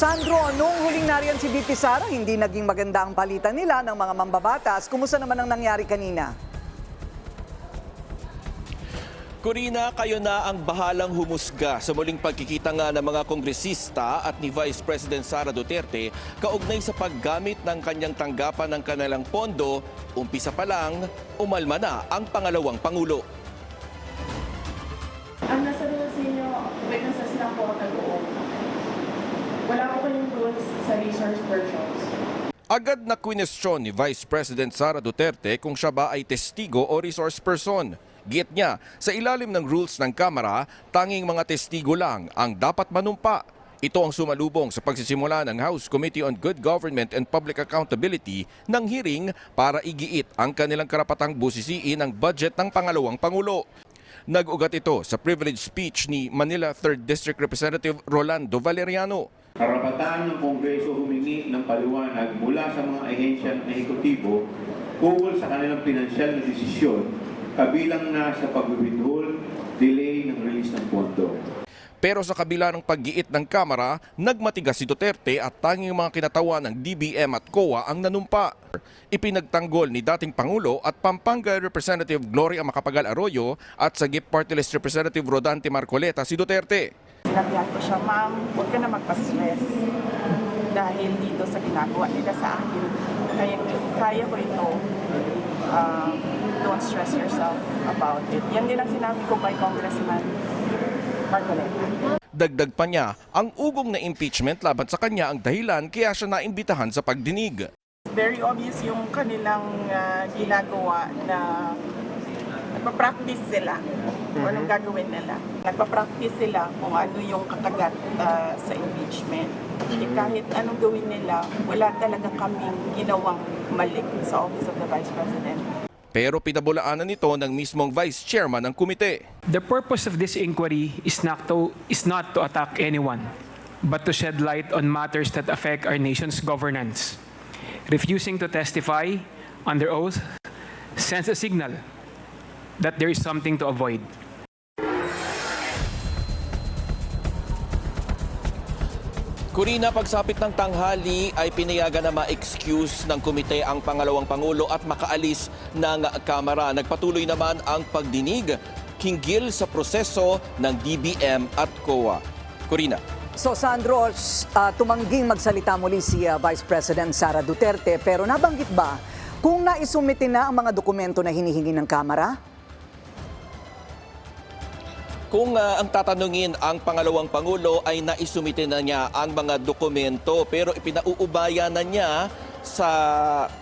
Sandro, nung huling nariyan si VP Sara, hindi naging maganda ang palitan nila ng mga mambabatas. Kumusta naman ang nangyari kanina? Corina, kayo na ang bahalang humusga sa muling pagkikita nga ng mga kongresista at ni Vice President Sara Duterte kaugnay sa paggamit ng kanyang tanggapan ng kanilang pondo. Umpisa pa lang, umalma na ang pangalawang pangulo. Rules sa resource persons. Agad na kwinestyon ni Vice President Sara Duterte kung siya ba ay testigo o resource person. Giit niya, sa ilalim ng rules ng Kamara, tanging mga testigo lang ang dapat manumpa. Ito ang sumalubong sa pagsisimula ng House Committee on Good Government and Public Accountability ng hearing para igiit ang kanilang karapatang busisiin ang budget ng pangalawang Pangulo. Nag-ugat ito sa privilege speech ni Manila 3rd District Representative Rolando Valeriano. Karapatan ng Kongreso humingi ng paliwanag mula sa mga ahensya ng ehekutibo ukol sa kanilang pinansyal na desisyon kabilang na sa pag-withhold, delay ng release ng. Pero sa kabila ng paggiit ng Kamara, nagmatigas si Duterte at tanging mga kinatawa ng DBM at COA ang nanumpa. Ipinagtanggol ni dating Pangulo at Pampanga Representative Gloria Macapagal Arroyo at sa GIP Party List Representative Rodante Marcoleta si Duterte. Sinabihan ko siya, ma'am, huwag ka na magpa-stress. Dahil dito sa ginagawa nila sa akin, kaya, kaya ko ito. Um, don't stress yourself about it. Yan din ang sinabi ko kay Congressman. Dagdag pa niya, ang ugong na impeachment laban sa kanya ang dahilan kaya siya naimbitahan sa pagdinig. Very obvious yung kanilang ah, ginagawa na nagpa-practice sila kung anong gagawin nila. Nagpa-practice sila kung ano yung kakagat ah, sa impeachment. Eh, kahit anong gawin nila, wala talaga kaming ginawang mali sa Office of the Vice President. Pero pinabulaanan nito ng mismong vice chairman ng komite. The purpose of this inquiry is not to is not to attack anyone, but to shed light on matters that affect our nation's governance. Refusing to testify under oath sends a signal that there is something to avoid. Kurina, pagsapit ng tanghali ay pinayagan na ma-excuse ng komite ang pangalawang pangulo at makaalis ng kamara. Nagpatuloy naman ang pagdinig hinggil sa proseso ng DBM at COA. Kurina. So Sandro, ah, tumangging magsalita muli si ah, Vice President Sara Duterte pero nabanggit ba kung naisumite na ang mga dokumento na hinihingi ng Kamara? Kung ah, ang tatanungin ang pangalawang pangulo ay naisumite na niya ang mga dokumento pero ipinauubaya na niya sa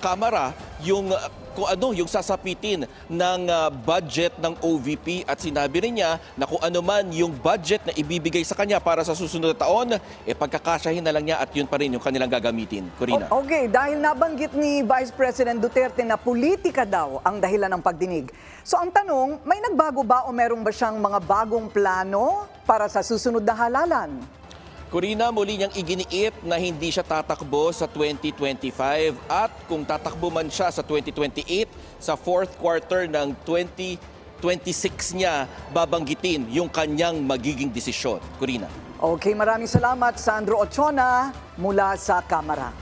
kamera yung ah, kung ano yung sasapitin ng ah, budget ng OVP at sinabi rin niya na kung ano man yung budget na ibibigay sa kanya para sa susunod na taon eh pagkakasyahin na lang niya at yun pa rin yung kanilang gagamitin. Corina. Okay, dahil nabanggit ni Vice President Duterte na politika daw ang dahilan ng pagdinig. So ang tanong, may nagbago ba o meron ba siyang mga bagong plano para sa susunod na halalan? Corina, muli niyang iginiit na hindi siya tatakbo sa 2025 at kung tatakbo man siya sa 2028, sa fourth quarter ng 2026 niya, babanggitin yung kanyang magiging desisyon. Corina. Okay, maraming salamat Sandro Ochona mula sa Kamara.